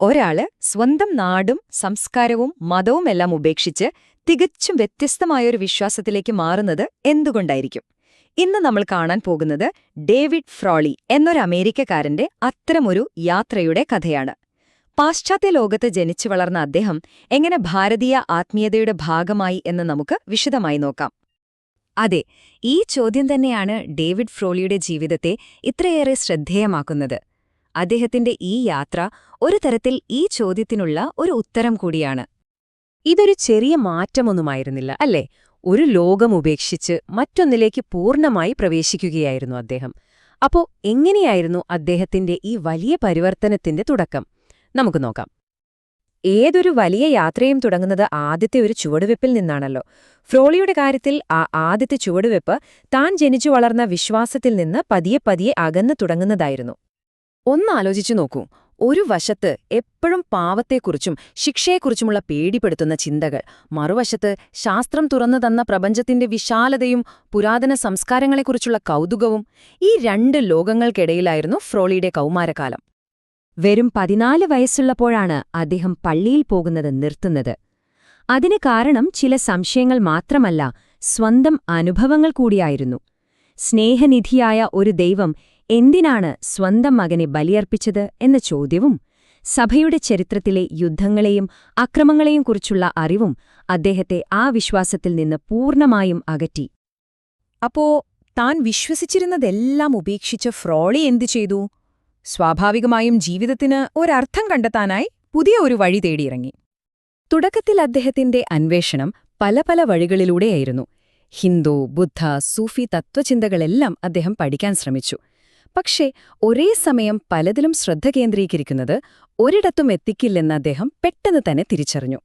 ഒരാൾ സ്വന്തം നാടും സംസ്കാരവും മതവുമെല്ലാം ഉപേക്ഷിച്ച് തികച്ചും വ്യത്യസ്തമായൊരു വിശ്വാസത്തിലേക്ക് മാറുന്നത് എന്തുകൊണ്ടായിരിക്കും? ഇന്ന് നമ്മൾ കാണാൻ പോകുന്നത് ഡേവിഡ് ഫ്രോളി എന്നൊരു അമേരിക്കക്കാരന്റെ അത്തരമൊരു യാത്രയുടെ കഥയാണ്. പാശ്ചാത്യ ലോകത്ത് ജനിച്ചു വളർന്ന അദ്ദേഹം എങ്ങനെ ഭാരതീയ ആത്മീയതയുടെ ഭാഗമായി എന്ന് നമുക്ക് വിശദമായി നോക്കാം. അതെ ഈ ചോദ്യം തന്നെയാണ് ഡേവിഡ് ഫ്രോളിയുടെ ജീവിതത്തെ ഇത്രയേറെ ശ്രദ്ധേയമാക്കുന്നത്. അദ്ദേഹത്തിന്റെ ഈ യാത്ര ഒരു തരത്തിൽ ഈ ചോദ്യത്തിനുള്ള ഒരു ഉത്തരം കൂടിയാണ്. ഇതൊരു ചെറിയ മാറ്റമൊന്നുമായിരുന്നില്ല അല്ലേ? ഒരു ലോകം ഉപേക്ഷിച്ച് മറ്റൊന്നിലേക്ക് പൂർണമായി പ്രവേശിക്കുകയായിരുന്നു അദ്ദേഹം. അപ്പോ എങ്ങനെയായിരുന്നു അദ്ദേഹത്തിന്റെ ഈ വലിയ പരിവർത്തനത്തിന്റെ തുടക്കം? നമുക്ക് നോക്കാം. ഏതൊരു വലിയ യാത്രയും തുടങ്ങുന്നത് ആദ്യത്തെ ഒരു ചുവടുവെപ്പിൽ നിന്നാണല്ലോ. ഫ്രോളിയുടെ കാര്യത്തിൽ ആ ആദ്യത്തെ ചുവടുവെപ്പ് താൻ ജനിച്ചു വളർന്ന വിശ്വാസത്തിൽ നിന്ന് പതിയെ പതിയെ അകന്നു തുടങ്ങുന്നതായിരുന്നു. ഒന്നാലോചിച്ചു നോക്കൂ. ഒരു വശത്ത് എപ്പോഴും പാവത്തെക്കുറിച്ചും ശിക്ഷയെക്കുറിച്ചുമുള്ള പേടിപ്പെടുത്തുന്ന ചിന്തകൾ. മറുവശത്ത് ശാസ്ത്രം തുറന്നു തന്ന പ്രപഞ്ചത്തിന്റെ വിശാലതയും പുരാതന സംസ്കാരങ്ങളെക്കുറിച്ചുള്ള കൗതുകവും ഈ രണ്ട് ലോകങ്ങൾക്കിടയിലായിരുന്നു ഫ്രോളിയുടെ കൗമാരകാലം. വെറും പതിനാല് വയസ്സുള്ളപ്പോഴാണ് അദ്ദേഹം പള്ളിയിൽ പോകുന്നത് നിർത്തുന്നത്. അതിന് കാരണം ചില സംശയങ്ങൾ മാത്രമല്ല സ്വന്തം അനുഭവങ്ങൾ കൂടിയായിരുന്നു. സ്നേഹനിധിയായ ഒരു ദൈവം എന്തിനാണ് സ്വന്തം മകനെ ബലിയർപ്പിച്ചത് എന്ന ചോദ്യവും സഭയുടെ ചരിത്രത്തിലെ യുദ്ധങ്ങളെയും അക്രമങ്ങളെയും കുറിച്ചുള്ള അറിവും അദ്ദേഹത്തെ ആ വിശ്വാസത്തിൽ നിന്ന് പൂർണമായും അകറ്റി. അപ്പോ താൻ വിശ്വസിച്ചിരുന്നതെല്ലാം ഉപേക്ഷിച്ച് ഫ്രോളി എന്തു ചെയ്തു? സ്വാഭാവികമായും ജീവിതത്തിന് ഒരർത്ഥം കണ്ടെത്താനായി പുതിയ ഒരു വഴി തേടിയിറങ്ങി. തുടക്കത്തിൽ അദ്ദേഹത്തിന്റെ അന്വേഷണം പല പല വഴികളിലൂടെയായിരുന്നു. ഹിന്ദു ബുദ്ധ സൂഫി തത്വചിന്തകളെല്ലാം അദ്ദേഹം പഠിക്കാൻ ശ്രമിച്ചു. പക്ഷേ ഒരേ സമയം പലതിലും ശ്രദ്ധ കേന്ദ്രീകരിക്കുന്നത് ഒരിടത്തും എത്തിക്കില്ലെന്ന് അദ്ദേഹം പെട്ടെന്ന് തന്നെ തിരിച്ചറിഞ്ഞു.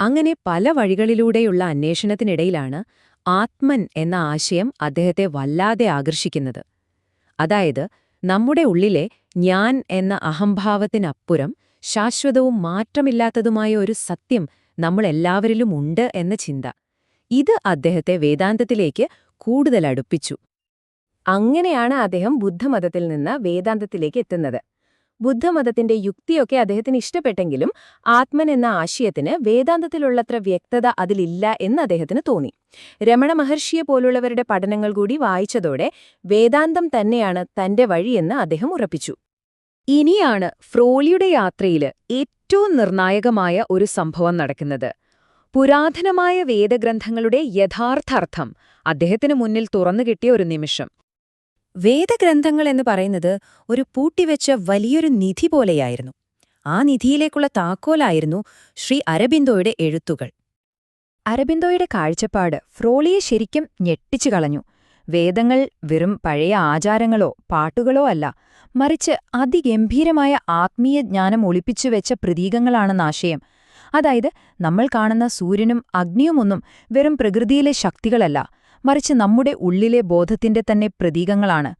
അങ്ങനെ പല വഴികളിലൂടെയുള്ള അന്വേഷണത്തിനിടയിലാണ് ആത്മൻ എന്ന ആശയം അദ്ദേഹത്തെ വല്ലാതെ ആകർഷിക്കുന്നത്. അതായത് നമ്മുടെ ഉള്ളിലെ ഞാൻ എന്ന അഹംഭാവത്തിനപ്പുറം ശാശ്വതവും മാറ്റമില്ലാത്തതുമായ ഒരു സത്യം നമ്മളെല്ലാവരിലും ഉണ്ട് എന്ന ചിന്ത. ഇത് അദ്ദേഹത്തെ വേദാന്തത്തിലേക്ക് കൂടുതൽ അടുപ്പിച്ചു അങ്ങനെയാണ് അദ്ദേഹം ബുദ്ധമതത്തിൽ നിന്ന് വേദാന്തത്തിലേക്ക് എത്തുന്നത്. ബുദ്ധമതത്തിന്റെ യുക്തിയൊക്കെ അദ്ദേഹത്തിന് ഇഷ്ടപ്പെട്ടെങ്കിലും ആത്മൻ എന്ന ആശയത്തിന് വേദാന്തത്തിലുള്ളത്ര വ്യക്തത അതിലില്ല എന്ന് അദ്ദേഹത്തിന് തോന്നി. രമണ മഹർഷിയെ പോലുള്ളവരുടെ പഠനങ്ങൾ കൂടി വായിച്ചതോടെ വേദാന്തം തന്നെയാണ് തന്റെ വഴിയെന്ന് അദ്ദേഹം ഉറപ്പിച്ചു. ഇനിയാണ് ഫ്രോളിയുടെ യാത്രയിൽ ഏറ്റവും നിർണായകമായ ഒരു സംഭവം നടക്കുന്നത്. പുരാതനമായ വേദഗ്രന്ഥങ്ങളുടെ യഥാർത്ഥാർത്ഥം അദ്ദേഹത്തിന് മുന്നിൽ തുറന്നുകിട്ടിയ ഒരു നിമിഷം. വേദഗ്രന്ഥങ്ങൾ എന്ന് പറയുന്നത് ഒരു പൂട്ടിവെച്ച വലിയൊരു നിധി പോലെയായിരുന്നു. ആ നിധിയിലേക്കുള്ള താക്കോലായിരുന്നു ശ്രീ അരബിന്ദോയുടെ എഴുത്തുകൾ. അരബിന്ദോയുടെ കാഴ്ചപ്പാട് ഫ്രോളിയെ ശരിക്കും ഞെട്ടിച്ചു കളഞ്ഞു. വേദങ്ങൾ വെറും പഴയ ആചാരങ്ങളോ പാട്ടുകളോ അല്ല മറിച്ച് അതിഗംഭീരമായ ആത്മീയ ജ്ഞാനം ഒളിപ്പിച്ചു ഒളിപ്പിച്ചുവെച്ച പ്രതീകങ്ങളാണെന്നാശയം അതായത് നമ്മൾ കാണുന്ന സൂര്യനും അഗ്നിയുമൊന്നും വെറും പ്രകൃതിയിലെ ശക്തികളല്ല മറിച്ച് നമ്മുടെ ഉള്ളിലെ ബോധത്തിന്റെ തന്നെ പ്രതീകങ്ങളാണ്.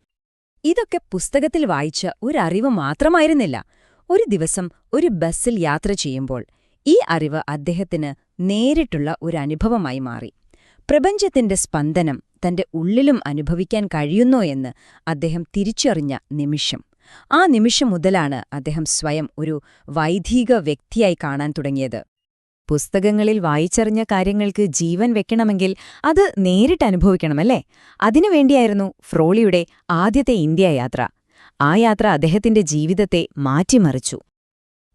ഇതൊക്കെ പുസ്തകത്തിൽ വായിച്ച ഒരറിവ് മാത്രമായിരുന്നില്ല. ഒരു ദിവസം ഒരു ബസ്സിൽ യാത്ര ചെയ്യുമ്പോൾ ഈ അറിവ് അദ്ദേഹത്തിന് നേരിട്ടുള്ള ഒരു അനുഭവമായി മാറി. പ്രപഞ്ചത്തിന്റെ സ്പന്ദനം തന്റെ ഉള്ളിലും അനുഭവിക്കാൻ കഴിയുന്നോ എന്ന് അദ്ദേഹം തിരിച്ചറിഞ്ഞ നിമിഷം. ആ നിമിഷം മുതലാണ് അദ്ദേഹം സ്വയം ഒരു വൈദിക വ്യക്തിയായി കാണാൻ തുടങ്ങിയത്. പുസ്തകങ്ങളിൽ വായിച്ചറിഞ്ഞ കാര്യങ്ങൾക്ക് ജീവൻ വെക്കണമെങ്കിൽ അത് നേരിട്ട് അനുഭവിക്കണമല്ലേ? അതിനുവേണ്ടിയായിരുന്നു ഫ്രോളിയുടെ ആദ്യത്തെ ഇന്ത്യ യാത്ര. ആ യാത്ര അദ്ദേഹത്തിന്റെ ജീവിതത്തെ മാറ്റിമറിച്ചു.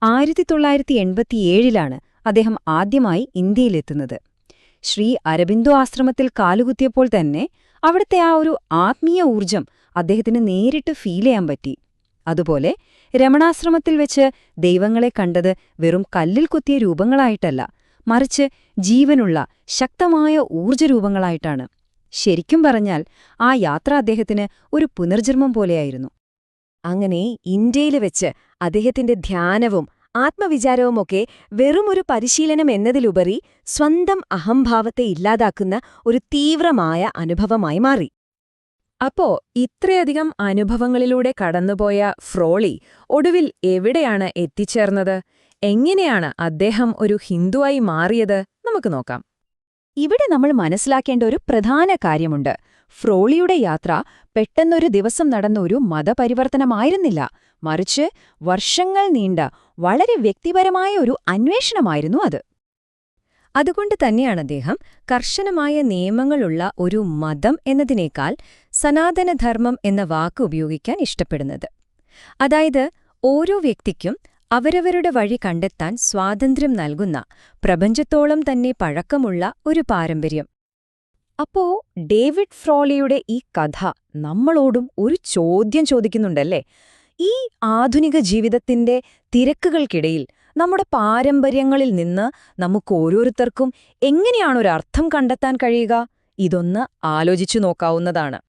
ആയിരത്തി തൊള്ളായിരത്തി എൺപത്തിയേഴിലാണ് അദ്ദേഹം ആദ്യമായി ഇന്ത്യയിലെത്തുന്നത്. ശ്രീ അരബിന്ദോ ആശ്രമത്തിൽ കാലുകുത്തിയപ്പോൾ തന്നെ അവിടുത്തെ ആ ഒരു ആത്മീയ ഊർജം അദ്ദേഹത്തിന് നേരിട്ട് ഫീൽ ചെയ്യാൻ പറ്റി. അതുപോലെ രമണാശ്രമത്തിൽ വെച്ച് ദൈവങ്ങളെ കണ്ടത് വെറും കല്ലിൽ കൊത്തിയ രൂപങ്ങളായിട്ടല്ല മറിച്ച് ജീവനുള്ള ശക്തമായ ഊർജരൂപങ്ങളായിട്ടാണ് ശരിക്കും പറഞ്ഞാൽ ആ യാത്ര അദ്ദേഹത്തിന് ഒരു പുനർജന്മം പോലെയായിരുന്നു. അങ്ങനെ ഇന്ത്യയിൽ വെച്ച് അദ്ദേഹത്തിന്റെ ധ്യാനവും ആത്മവിചാരവുമൊക്കെ വെറുമൊരു പരിശീലനം എന്നതിലുപരി സ്വന്തം അഹംഭാവത്തെ ഇല്ലാതാക്കുന്ന ഒരു തീവ്രമായ അനുഭവമായി മാറി. അപ്പോ ഇത്രയധികം അനുഭവങ്ങളിലൂടെ കടന്നുപോയ ഫ്രോളി ഒടുവിൽ എവിടെയാണ് എത്തിച്ചേർന്നത്? എങ്ങനെയാണ് അദ്ദേഹം ഒരു ഹിന്ദുവായി മാറിയത്? നമുക്ക് നോക്കാം. ഇവിടെ നമ്മൾ മനസ്സിലാക്കേണ്ട ഒരു പ്രധാന കാര്യമുണ്ട്. ഫ്രോളിയുടെ യാത്ര പെട്ടെന്നൊരു ദിവസം നടന്ന ഒരു മതപരിവർത്തനമായിരുന്നില്ല. മറിച്ച് വർഷങ്ങൾ നീണ്ട വളരെ വ്യക്തിപരമായ ഒരു അന്വേഷണമായിരുന്നു അത്. അതുകൊണ്ട് തന്നെയാണ് അദ്ദേഹം കർശനമായ നിയമങ്ങളുള്ള ഒരു മതം എന്നതിനേക്കാൾ സനാതനധർമ്മം എന്ന വാക്ക് ഉപയോഗിക്കാൻ ഇഷ്ടപ്പെടുന്നത്. അതായത് ഓരോ വ്യക്തിക്കും അവരവരുടെ വഴി കണ്ടെത്താൻ സ്വാതന്ത്ര്യം നൽകുന്ന പ്രപഞ്ചത്തോളം തന്നെ പഴക്കമുള്ള ഒരു പാരമ്പര്യം. അപ്പോ ഡേവിഡ് ഫ്രോളിയുടെ ഈ കഥ നമ്മളോടും ഒരു ചോദ്യം ചോദിക്കുന്നുണ്ടല്ലേ? ഈ ആധുനിക ജീവിതത്തിന്റെ തിരക്കുകൾക്കിടയിൽ നമ്മുടെ പാരമ്പര്യങ്ങളിൽ നിന്ന് നമുക്ക് ഓരോരുത്തർക്കും എങ്ങനെയാണൊരർത്ഥം കണ്ടെത്താൻ കഴിയുക? ഇതൊന്ന് ആലോചിച്ചു നോക്കാവുന്നതാണ്.